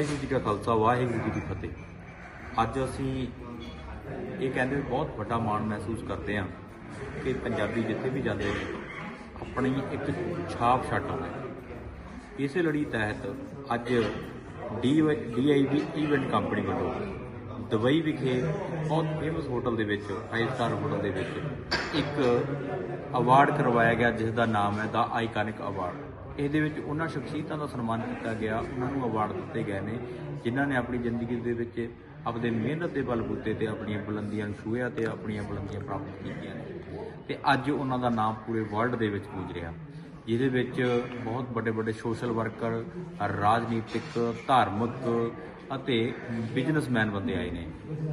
ਵਾਹਿਗੁਰੂ ਜੀ ਕਾ ਖਾਲਸਾ, ਵਾਹਿਗੁਰੂ ਜੀ ਕੀ ਫਤਿਹ। ਅੱਜ ਅਸੀਂ ਇਹ ਕਹਿੰਦੇ ਹੋਏ ਬਹੁਤ ਵੱਡਾ ਮਾਣ ਮਹਿਸੂਸ ਕਰਦੇ ਹਾਂ ਕਿ ਪੰਜਾਬੀ ਜਿੱਥੇ ਵੀ ਜਾਂਦੇ ਨੇ, ਆਪਣੀ ਇੱਕ ਛਾਪ ਛੱਡ ਆਉਂਦੇ ਨੇ ਇਸੇ ਲੜੀ ਤਹਿਤ ਅੱਜ ਡੀਆਈਵੀ ਇਵੈਂਟ ਕੰਪਨੀ ਵੱਲੋਂ ਦੁਬਈ ਵਿਖੇ ਬਹੁਤ ਫੇਮਸ ਹੋਟਲ ਦੇ ਵਿੱਚ ਫਾਈਵ ਸਟਾਰ ਹੋਟਲ ਦੇ ਵਿੱਚ ਇੱਕ ਅਵਾਰਡ ਕਰਵਾਇਆ ਗਿਆ ਜਿਸ ਦਾ ਨਾਮ ਹੈ ਦਾ ਆਈਕਨਿਕ ਅਵਾਰਡ ਇਹਦੇ ਵਿੱਚ ਉਹਨਾਂ ਸ਼ਖਸੀਅਤਾਂ ਦਾ ਸਨਮਾਨ ਕੀਤਾ ਗਿਆ, ਉਹਨਾਂ ਨੂੰ ਅਵਾਰਡ ਦਿੱਤੇ ਗਏ ਨੇ, ਜਿਨ੍ਹਾਂ ਨੇ ਆਪਣੀ ਜ਼ਿੰਦਗੀ ਦੇ ਵਿੱਚ ਆਪਦੇ ਮਿਹਨਤ ਦੇ ਬਲਬੂਤੇ ਤੇ ਆਪਣੀਆਂ ਬੁਲੰਦੀਆਂ ਨੂੰ ਛੂਹਿਆ ਤੇ ਆਪਣੀਆਂ ਬੁਲੰਦੀਆਂ ਪ੍ਰਾਪਤ ਕੀਤੀਆਂ ਨੇ। ਤੇ ਅੱਜ ਉਹਨਾਂ ਦਾ ਨਾਮ ਪੂਰੇ ਵਰਲਡ ਦੇ ਵਿੱਚ ਗੂੰਜ ਰਿਹਾ। ਜਿਹਦੇ ਵਿੱਚ ਬਹੁਤ ਵੱਡੇ ਵੱਡੇ ਸੋਸ਼ਲ ਵਰਕਰ ਰਾਜਨੀਤਿਕ, ਧਾਰਮਿਕ ਅਤੇ ਬਿਜ਼ਨਸਮੈਨ ਬੰਦੇ ਆਏ ਨੇ।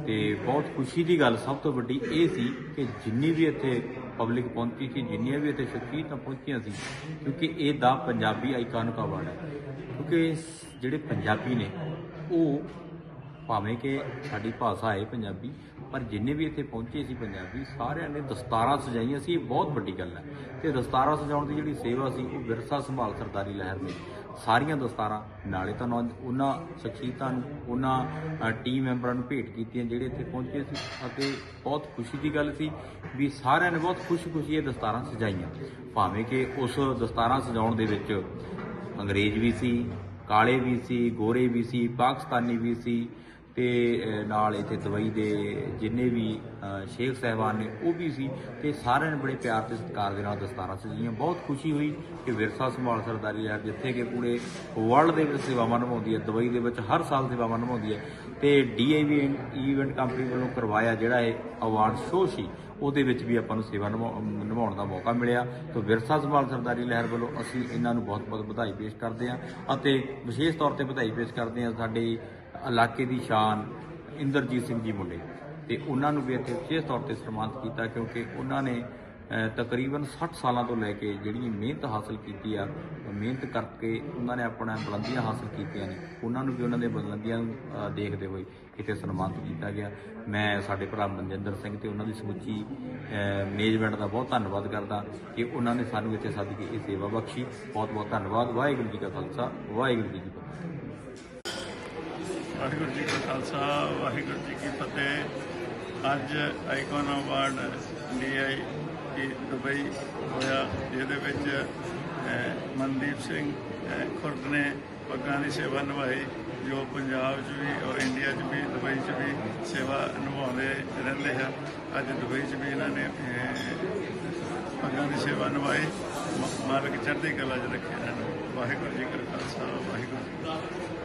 ਤੇ ਬਹੁਤ ਖੁਸ਼ੀ ਦੀ ਗੱਲ ਸਭ ਤੋਂ ਵੱਡੀ ਇਹ ਸੀ ਕਿ ਜਿੰਨੀ ਵੀ ਇੱਥੇ ਪਬਲਿਕ ਪਹੁੰਚੀ ਸੀ, ਜਿੰਨੀਆਂ ਵੀ ਇੱਥੇ ਸ਼ਖਸੀਅਤਾਂ ਪਹੁੰਚੀਆਂ ਸੀ, ਕਿਉਂਕਿ ਇਹ ਦਾ ਪੰਜਾਬੀ ਆਈਕਨ ਅਵਾਰਡ ਹੈ। ਕਿਉਂਕਿ ਜਿਹੜੇ ਪੰਜਾਬੀ ਨੇ, ਉਹ ਭਾਵੇਂ ਕਿ ਸਾਡੀ ਭਾਸ਼ਾ ਹੈ ਪੰਜਾਬੀ, ਪਰ ਜਿੰਨੇ ਵੀ ਇੱਥੇ ਪਹੁੰਚੇ ਸੀ ਪੰਜਾਬੀ, ਸਾਰਿਆਂ ਨੇ ਦਸਤਾਰਾਂ ਸਜਾਈਆਂ ਸੀ। ਇਹ ਬਹੁਤ ਵੱਡੀ ਗੱਲ ਹੈ। ਤੇ ਦਸਤਾਰਾਂ ਸਜਾਉਣ ਦੀ ਜਿਹੜੀ ਸੇਵਾ ਸੀ, ਉਹ ਵਿਰਸਾ ਸੰਭਾਲ ਸਰਦਾਰੀ ਲਹਿਰ ਨੇ ਸਾਰੀਆਂ ਦਸਤਾਰਾਂ ਨਾਲੇ ਤਾਂ ਉਹਨਾਂ ਸ਼ਖਸੀਅਤਾਂ ਨੂੰ, ਉਹਨਾਂ ਟੀਮ ਮੈਂਬਰਾਂ ਨੂੰ ਭੇਟ ਕੀਤੀਆਂ ਜਿਹੜੇ ਇੱਥੇ ਪਹੁੰਚੇ ਸੀ ਅਤੇ ਬਹੁਤ ਖੁਸ਼ੀ ਦੀ ਗੱਲ ਸੀ ਵੀ ਸਾਰਿਆਂ ਨੇ ਬਹੁਤ ਖੁਸ਼ ਖੁਸ਼ੀ ਇਹ ਦਸਤਾਰਾਂ ਸਜਾਈਆਂ। ਭਾਵੇਂ ਕਿ ਉਸ ਦਸਤਾਰਾਂ ਸਜਾਉਣ ਦੇ ਵਿੱਚ ਅੰਗਰੇਜ਼ ਵੀ ਸੀ, ਕਾਲੇ ਵੀ ਸੀ, ਗੋਰੇ ਵੀ ਸੀ, ਪਾਕਿਸਤਾਨੀ ਵੀ ਸੀ ਤੇ ਨਾਲ ਇੱਥੇ ਦੁਬਈ ਦੇ ਜਿੰਨੇ ਵੀ ਸ਼ੇਖ ਸਹਿਬਾਨ ਨੇ, ਉਹ ਵੀ ਸੀ ਤੇ ਸਾਰਿਆਂ ਨੇ ਬੜੇ ਪਿਆਰ ਤੇ ਸਤਿਕਾਰ ਦੇ ਨਾਲ ਦਸਤਾਰਾਂ ਸਜਾਈਆਂ। ਬਹੁਤ ਖੁਸ਼ੀ ਹੋਈ ਕਿ ਵਿਰਸਾ ਸੰਭਾਲ ਸਰਦਾਰੀ ਯਾਰ ਜਿੱਥੇ ਕਿ ਪੂਰੇ ਵਰਲਡ ਦੇ ਵਿੱਚ ਸੇਵਾਵਾਂ ਨਿਭਾਉਂਦੀ ਹੈ ਦੁਬਈ ਦੇ ਵਿੱਚ ਹਰ ਸਾਲ ਸੇਵਾਵਾਂ ਨਿਭਾਉਂਦੀ ਹੈ। ਤੇ ਡੀਆਈਵੀ ਇਵੈਂਟ ਕੰਪਨੀ ਵੱਲੋਂ ਕਰਵਾਇਆ ਜਿਹੜਾ ਇਹ ਅਵਾਰਡ ਸ਼ੋਅ ਸੀ, ਉਹਦੇ ਵਿੱਚ ਵੀ ਆਪਾਂ ਨੂੰ ਸੇਵਾ ਨਿਭਾਉ- ਨਿਭਾਉਣ ਦਾ ਮੌਕਾ ਮਿਲਿਆ। ਤਾਂ ਵਿਰਸਾ ਸੰਭਾਲ ਸਰਦਾਰੀ ਲਹਿਰ ਵੱਲੋਂ ਅਸੀਂ ਇਹਨਾਂ ਨੂੰ ਬਹੁਤ-ਬਹੁਤ ਵਧਾਈ ਪੇਸ਼ ਕਰਦੇ ਹਾਂ ਅਤੇ ਵਿਸ਼ੇਸ਼ ਤੌਰ ਤੇ ਵਧਾਈ ਪੇਸ਼ ਕਰਦੇ ਹਾਂ ਸਾਡੇ ਇਲਾਕੇ ਦੀ ਸ਼ਾਨ ਇੰਦਰਜੀਤ ਸਿੰਘ ਜੀ ਮੁੰਡੇ ਤੇ ਉਹਨਾਂ ਨੂੰ ਵੀ ਇੱਥੇ ਵਿਸ਼ੇਸ਼ ਤੌਰ ਤੇ ਸਨਮਾਨਿਤ ਕੀਤਾ ਕਿਉਂਕਿ ਉਹਨਾਂ ਨੇ ਤਕਰੀਬਨ 60 ਸਾਲਾਂ ਤੋਂ ਲੈ ਕੇ ਜਿਹੜੀ ਮਿਹਨਤ ਹਾਸਲ ਕੀਤੀ ਆ ਮਿਹਨਤ ਕਰਕੇ ਉਹਨਾਂ ਨੇ ਆਪਣਾ ਬੁਲੰਦੀਆਂ ਹਾਸਲ ਕੀਤੀਆਂ ਨੇ। ਉਹਨਾਂ ਨੂੰ ਵੀ ਉਹਨਾਂ ਦੇ ਬੁਲੰਦੀਆਂ ਨੂੰ ਦੇਖਦੇ ਹੋਏ ਇੱਥੇ ਸਨਮਾਨਿਤ ਕੀਤਾ ਗਿਆ। ਮੈਂ ਸਾਡੇ ਭਰਾ ਮਨਜਿੰਦਰ ਸਿੰਘ ਤੇ ਉਹਨਾਂ ਦੀ ਸਮੁੱਚੀ ਮੈਨੇਜਮੈਂਟ ਦਾ ਬਹੁਤ ਧੰਨਵਾਦ ਕਰਦਾ ਕਿ ਉਹਨਾਂ ਨੇ ਸਾਨੂੰ ਇੱਥੇ ਸੱਦ ਕੇ ਇਹ ਸੇਵਾ ਬਖਸ਼ੀ। ਬਹੁਤ ਬਹੁਤ ਧੰਨਵਾਦ। ਵਾਹਿਗੁਰੂ ਜੀ ਕਾ ਖਾਲਸਾ, ਵਾਹਿਗੁਰੂ ਜੀ ਕੀ ਫਤਿਹ। ਵਾਹਿਗੁਰੂ ਜੀ ਕਾ ਖਾਲਸਾ, ਵਾਹਿਗੁਰੂ ਜੀ ਕੀ ਫਤਿਹ। ਅੱਜ ਆਈਕਨ ਅਵਾਰਡ ਡੀਆਈ ਦੁਬਈ ਹੋਇਆ, ਜਿਹਦੇ ਵਿੱਚ ਮਨਦੀਪ ਸਿੰਘ ਖੁਰਦ ਨੇ ਪੱਗਾਂ ਦੀ ਸੇਵਾ ਨਿਭਾਈ, ਜੋ ਪੰਜਾਬ 'ਚ ਵੀ ਔਰ ਇੰਡੀਆ 'ਚ ਵੀ, ਦੁਬਈ 'ਚ ਵੀ ਸੇਵਾ ਨਿਭਾਉਂਦੇ ਰਹਿੰਦੇ ਹਨ ਅੱਜ ਦੁਬਈ 'ਚ ਵੀ ਇਹਨਾਂ ਨੇ ਪੱਗਾਂ ਦੀ ਸੇਵਾ ਨਿਭਾਈ। ਮ- ਮਾਲਕ ਚੜ੍ਹਦੀ ਕਲਾ 'ਚ ਰੱਖੇ ਹਨ ਵਾਹਿਗੁਰੂ ਜੀ ਕਾ ਖਾਲਸਾ, ਵਾਹਿਗੁਰੂ ਜੀ